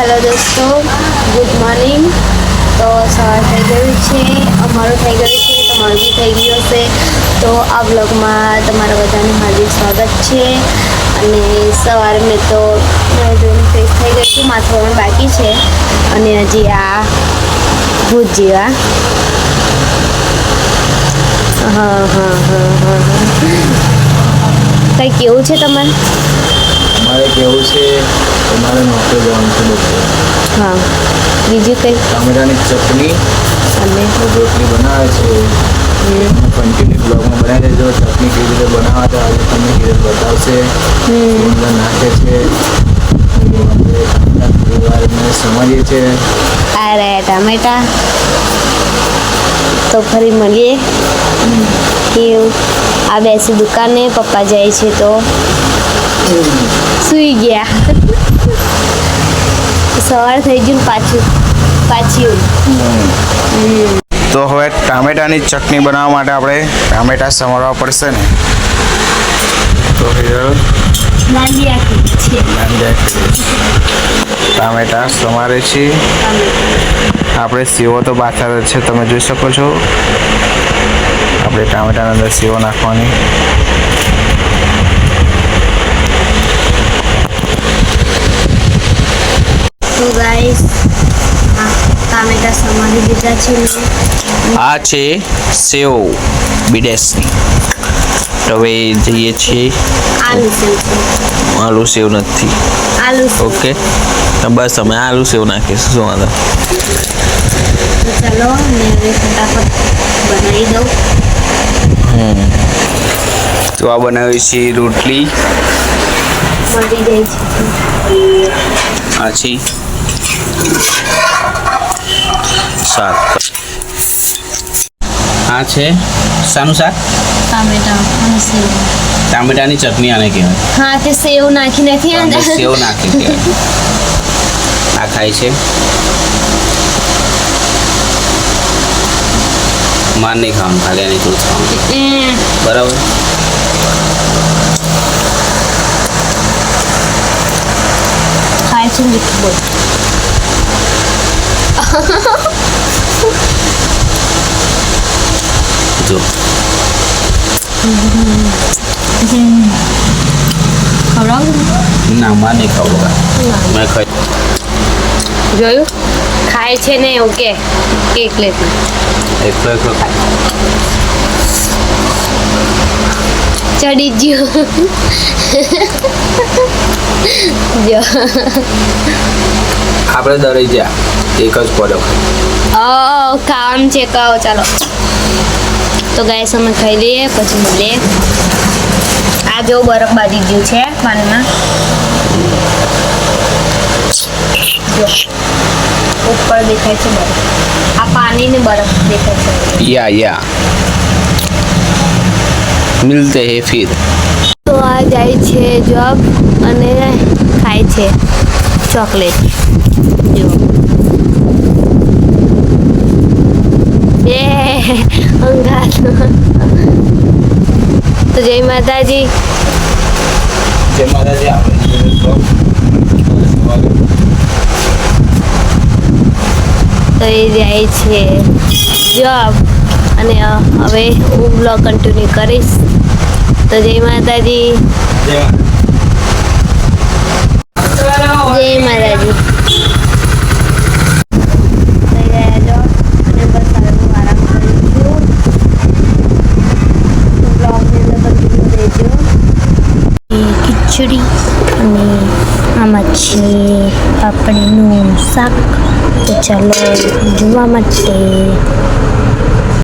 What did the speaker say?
Hello દોસ્તો, good morning. તો સવાર થઈ ગયું છે, અમારું થઈ ગયું છે, તમારું બી થઈ ગયું હશે. તો આ બ્લોગમાં તમારા બધાનું હાર્દિક સ્વાગત છે. અને સવારે મેં તો ધોઈને ફ્રેશ થઈ ગઈ છું, માથું બાકી છે. અને હજી આ ભૂત જેવા. હા હા હા હા કંઈ કેવું છે તમારે? મારે કેવું છે? તમારે નોકરી જવાનું છે બપોરે હા. બીજું કંઈ? ટામેટાની ચટણી અને? રોટલી બનાવે છે. કન્ટિન્યુ બ્લોગમાં બનાવી દેજો. ચટણી કેવી રીતે બનાવવા તો આજે તમને કેવી રીતે બતાવશે. નાખે છે. સમજીએ છીએ. આ રહ્યા ટામેટા તો ફરી મળીએ. કેવું આ બેસી દુકાને પપ્પા જાય છે તો. સૂઈ ગયા. સવાર થઈ ગયું પાછું પાછી તો હવે ટામેટાની ચટણી બનાવવા માટે આપણે ટામેટા સમારવા પડશે ને. તો ટામેટા સમારે છે. આપણે સેવો તો બાથર જ છે તમે જોઈ શકો છો. આપણે ટામેટાના અંદર સેવો નાખવાની. તો ગાઈસ ટામેટા સમારી દીધા છે આ છે સેવ બિડેસની હવે જઈએ છીએ. આલુ સેવ આલુ સેવ નથી. આલુ ઓકે. બસ અમે આલુ સેવ નાખીશું શું વાંધો? ચાલો હવે ફટાફટ બનાવી દઉં. તો આ બનાવી છે રોટલી. મળી છે. આ છે આ છે શાનું શાક? ટામેટાની ચટણી આને કહેવાય. હા તે સેવ નાખી નથી અંદર. સેવ નાખી કહેવાય. આ ખાય છે. માર નહીં ખાવાનું ખાલી આની થોડું ખાવાનું. બરાબર? ખાય છે મીઠું જો ના મેં ખાઈ જોયું? ખાય છે ને ઓકે કે કેક એકલો એકલો ખાય. ચડી ગયું. જો. આપણે દરેક જા એક જ પડો ઓ કામ છે કહો ચાલો તો ગાય અમે ખાઈ લઈએ પછી મળીએ આ જો બરફ બાજી ગયું છે પાણીમાં જો ઉપર દેખાય છે બરફ આ પાણી ને બરફ દેખાય છે યા યા મિલતે હે ફિર તો આ જાય છે જોબ અને ખાય છે ચોકલેટ જો બે અંગાત તો જય માતાજી. જય માતાજી તો એ જાય છે જોબ અને હવે હું બ્લોગ કન્ટિન્યુ કરીશ. તો જય માતાજી. જય માતાજી થઈ ગયા જોબ અને બસ હવે હું આરામ કરું છું તો બ્લોગની અંદર કન્ટિન્યુ રહેજો એ ખીચડી અને આમાં છે પાપડીનું શાક તો ચાલો જોવા માટે